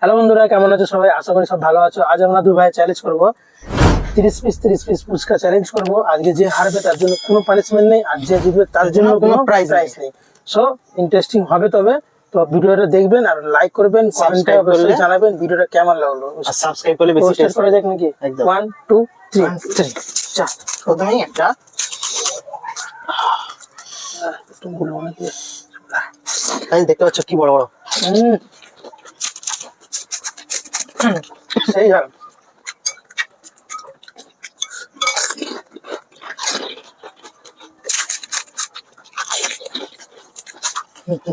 Hello বন্ধুরা কেমন আছো সবাই? আশা করি সব ভালো আছো। আজ আমরা দু ভাই চ্যালেঞ্জ করব। তিরিশ পিস তিরিশ পিস ফুচকা চ্যালেঞ্জ করব। আজকে যে হারবে তার জন্য কোনো পানিশমেন্ট নেই আর যে জিতবে তার জন্য কোনো প্রাইজ প্রাইজ নেই। সো ইন্টারেস্টিং হবে তবে। তো ভিডিওটা দেখবেন আর লাইক করবেন কমেন্টে অবশ্যই জানাবেন ভিডিওটা কেমন লাগল। আর সাবস্ক্রাইব করলে বেশি স্টার্ট করা যাক নাকি? একদম। One two three One, three. চা। প্রথমেই একটা গুলো নাকি তাই দেখতে পাচ্ছ কি বড় বড়। Seiya.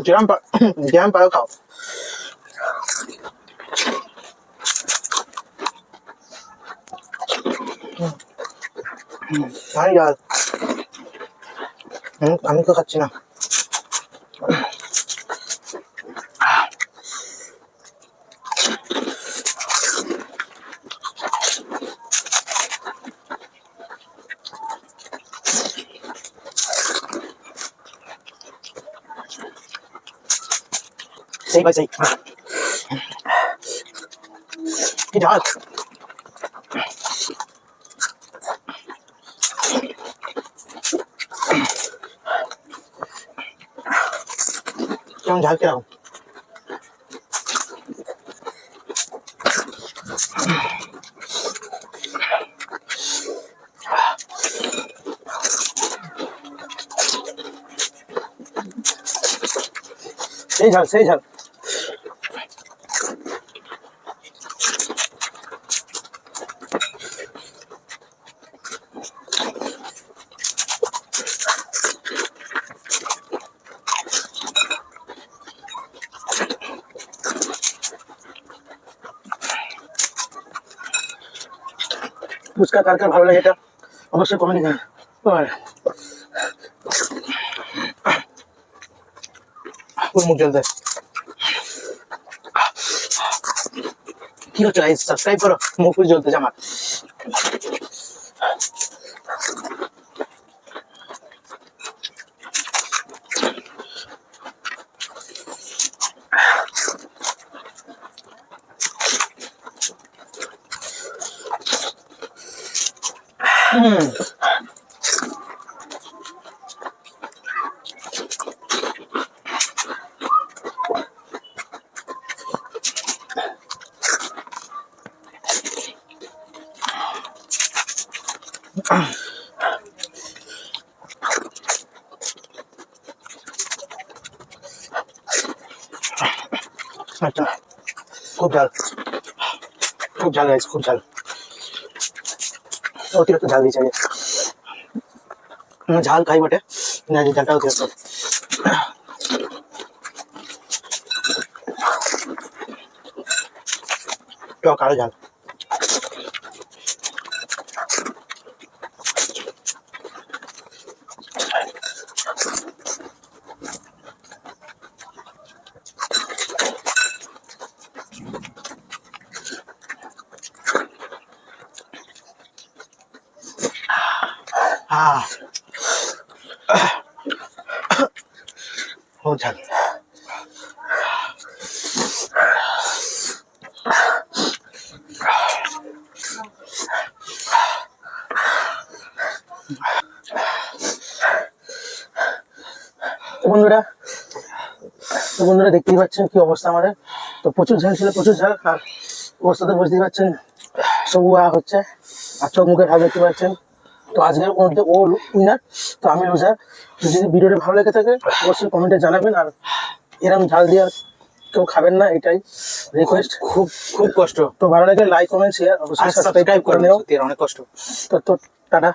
Jangan pak, jangan pak kau. 아니 야. 응, 아닌 것 같진 않 아. see, let's see. He does. Trong thở cái đầu. Xin thật, xin thật. Fuchka কার ভালো লাগে এটা। অবশ্যই কমেন্ট মুখ জ্বলতে কি হচ্ছে সাবস্ক্রাইব করো। মুখ জ্বলতে জামা। खूप झालं खूप झालं खूप झालं অতিরিক্ত ঝাল দিয়েছে আগে। আমি ঝাল খাই বটে না যে ঝালটা অতিরিক্ত টক আরো ঝাল তো বন্ধুরা তো বন্ধুরা দেখতেই পাচ্ছেন কি অবস্থা আমাদের। তো প্রচুর ঝাল ছিল প্রচুর ঝাল আর অবস্থা তো বুঝতেই পাচ্ছেন সব উয়া হচ্ছে আর চোখ মুখে ভাব দেখতে পাচ্ছেন। তো আজকের মধ্যে ও উইনার তো আমি লুজার যদি ভিডিওটা ভালো লেগে থাকে অবশ্যই কমেন্টে জানাবেন আর এরকম ঝাল দিয়ে কেউ খাবেন না এটাই রিকোয়েস্ট খুব খুব কষ্ট। তো ভালো লাগলে লাইক কমেন্ট শেয়ার অবশ্যই সাবস্ক্রাইব করে নিও। অনেক কষ্ট। তো তো টাটা।